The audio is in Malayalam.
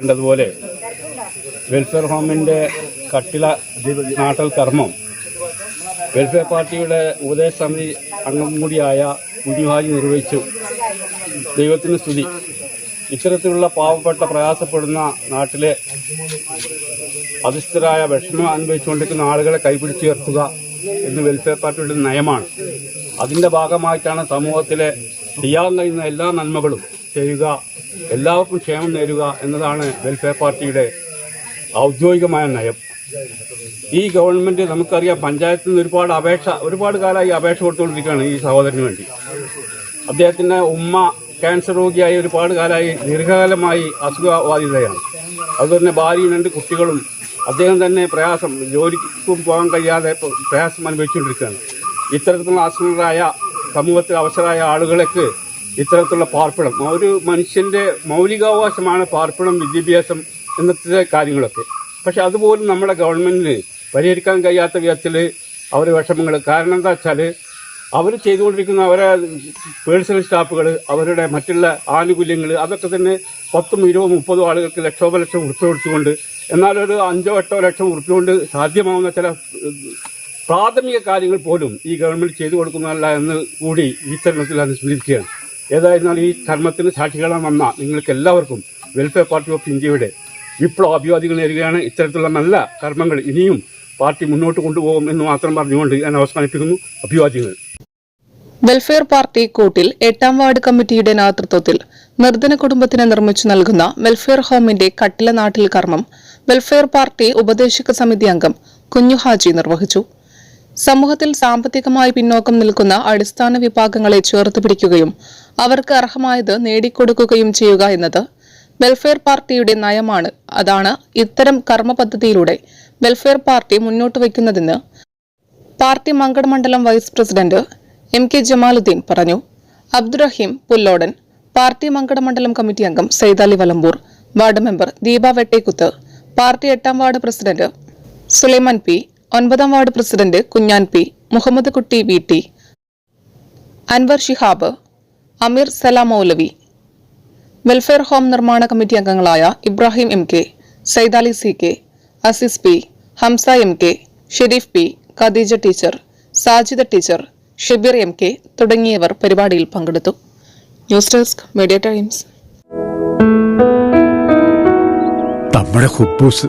ണ്ടതുപോലെ വെൽഫെയർ ഹോമിന്റെ കട്ടില നാട്ടൽ കർമ്മം. വെൽഫെയർ പാർട്ടിയുടെ ഉപദേശ സമിതി അംഗം കൂടിയായ കുഞ്ഞുഹാജി നിർവഹിച്ചു. ദൈവത്തിന് സ്തുതി. ഇത്തരത്തിലുള്ള പാവപ്പെട്ട പ്രയാസപ്പെടുന്ന നാട്ടിലെ അധിഷ്ഠരായ വിഷമം അനുഭവിച്ചുകൊണ്ടിരിക്കുന്ന ആളുകളെ കൈപിടിച്ചുയർത്തുക എന്ന് വെൽഫെയർ പാർട്ടിയുടെ നയമാണ്. അതിന്റെ ഭാഗമായിട്ടാണ് സമൂഹത്തിലെ ചെയ്യാൻ കഴിയുന്ന എല്ലാ നന്മകളും ചെയ്യുക എല്ലാവർക്കും ക്ഷേമം നേരുക എന്നതാണ് വെൽഫെയർ പാർട്ടിയുടെ ഔദ്യോഗികമായ നയം. ഈ ഗവൺമെന്റ് നമുക്കറിയാം പഞ്ചായത്തിൽ നിന്ന് ഒരുപാട് അപേക്ഷ ഒരുപാട് കാലമായി അപേക്ഷ കൊടുത്തുകൊണ്ടിരിക്കുകയാണ് ഈ സഹോദരന് വേണ്ടി. അദ്ദേഹത്തിന്റെ ഉമ്മ ക്യാൻസർ രോഗിയായി ഒരുപാട് കാലമായി ദീർഘകാലമായി അസുഖബാധിതയാണ്. അതുപോലെ തന്നെ ഭാര്യയും രണ്ട് കുട്ടികളും അദ്ദേഹം തന്നെ പ്രയാസം ജോലിക്കും പോകാൻ കഴിയാതെ പ്രയാസം അനുഭവിച്ചുകൊണ്ടിരിക്കുകയാണ്. ഇത്തരത്തിലുള്ള അസുഖരായ സമൂഹത്തിൽ അവസരമായ ആളുകൾക്ക് ഇത്തരത്തിലുള്ള പാർപ്പിടം. ഒരു മനുഷ്യന്റെ മൗലികാവകാശമാണ് പാർപ്പിടം വിദ്യാഭ്യാസം എന്നത്തെ കാര്യങ്ങളൊക്കെ. പക്ഷെ അതുപോലും നമ്മുടെ ഗവൺമെന്റിന് പരിഹരിക്കാൻ കഴിയാത്ത വിധത്തിൽ അവർ വിഷമങ്ങൾ കാരണം എന്താ വെച്ചാൽ അവർ ചെയ്തുകൊണ്ടിരിക്കുന്ന അവരെ പേഴ്സണൽ സ്റ്റാഫുകൾ അവരുടെ മറ്റുള്ള ആനുകൂല്യങ്ങൾ അതൊക്കെ തന്നെ പത്തും ഇരുപതും മുപ്പതും ആളുകൾക്ക് ലക്ഷോപലക്ഷം ലക്ഷം കൊടുത്തുകൊണ്ട് എന്നാലൊരു അഞ്ചോ എട്ടോ ലക്ഷം ഉറുപ്പ് കൊണ്ട് സാധ്യമാവുന്ന ചില പ്രാഥമിക കാര്യങ്ങൾ പോലും ഈ ഗവൺമെന്റ് ചെയ്തു കൊടുക്കുന്നതല്ല എന്ന് കൂടി ഈ തരണത്തിൽ അനുസ്മരിക്കുകയാണ് ഏതായിരുന്നാലും ഈ ധർമ്മത്തിന് സാക്ഷികളാൻ വന്ന നിങ്ങൾക്ക് എല്ലാവർക്കും വെൽഫെയർ പാർട്ടി ഓഫ് ഇന്ത്യയുടെ വിപ്ലവ അഭിവാദികൾ നേരുകയാണ്. ഇത്തരത്തിലുള്ള നല്ല കർമ്മങ്ങൾ ഇനിയും പാർട്ടി മുന്നോട്ട് കൊണ്ടുപോകും എന്ന് മാത്രം പറഞ്ഞുകൊണ്ട് ഞാൻ അവസാനിപ്പിക്കുന്നു. അഭിവാദികൾ വെൽഫെയർ പാർട്ടി കൂട്ടിൽ എട്ടാം വാർഡ് കമ്മിറ്റിയുടെ നേതൃത്വത്തിൽ നിർധന കുടുംബത്തിന് നിർമ്മിച്ചു നൽകുന്ന വെൽഫെയർ ഹോമിന്റെ കട്ടില നാട്ടിൽ കർമ്മം വെൽഫെയർ പാർട്ടി ഉപദേശക സമിതി അംഗം കുഞ്ഞുഹാജി നിർവഹിച്ചു. സമൂഹത്തിൽ സാമ്പത്തികമായി പിന്നോക്കം നിൽക്കുന്ന അടിസ്ഥാന വിഭാഗങ്ങളെ ചേർത്ത് പിടിക്കുകയും അവർക്ക് അർഹമായത് നേടിക്കൊടുക്കുകയും ചെയ്യുക എന്നത് വെൽഫെയർ പാർട്ടിയുടെ നയമാണ്. അതാണ് ഇത്തരം കർമ്മ പദ്ധതിയിലൂടെ വെൽഫെയർ പാർട്ടി മുന്നോട്ട് വയ്ക്കുന്നതെന്ന് പാർട്ടി മങ്കട മണ്ഡലം vice president M K Jamaluddin പറഞ്ഞു. അബ്ദുറഹീം പുല്ലോടൻ പാർട്ടി മങ്കട മണ്ഡലം കമ്മിറ്റി അംഗം Saithali Valambur ward member Deepa Vettekkuth party എട്ടാം വാർഡ് പ്രസിഡന്റ് സുലൈമാൻ പി ഒൻപതാം ward president Kunjan P Muhammad Kutty V T Anwar Shihab Ameer Salam Maulavi welfare home നിർമ്മാണ കമ്മിറ്റി അംഗങ്ങളായ Ibrahim M K Saidali C K Aziz P Hamza M K Sharif P Khadeeja teacher Sajida teacher Shabeer M K തുടങ്ങിയവർ പരിപാടിയിൽ പങ്കെടുത്തു. News desk media times. നമ്മുടെ കുബൂസ്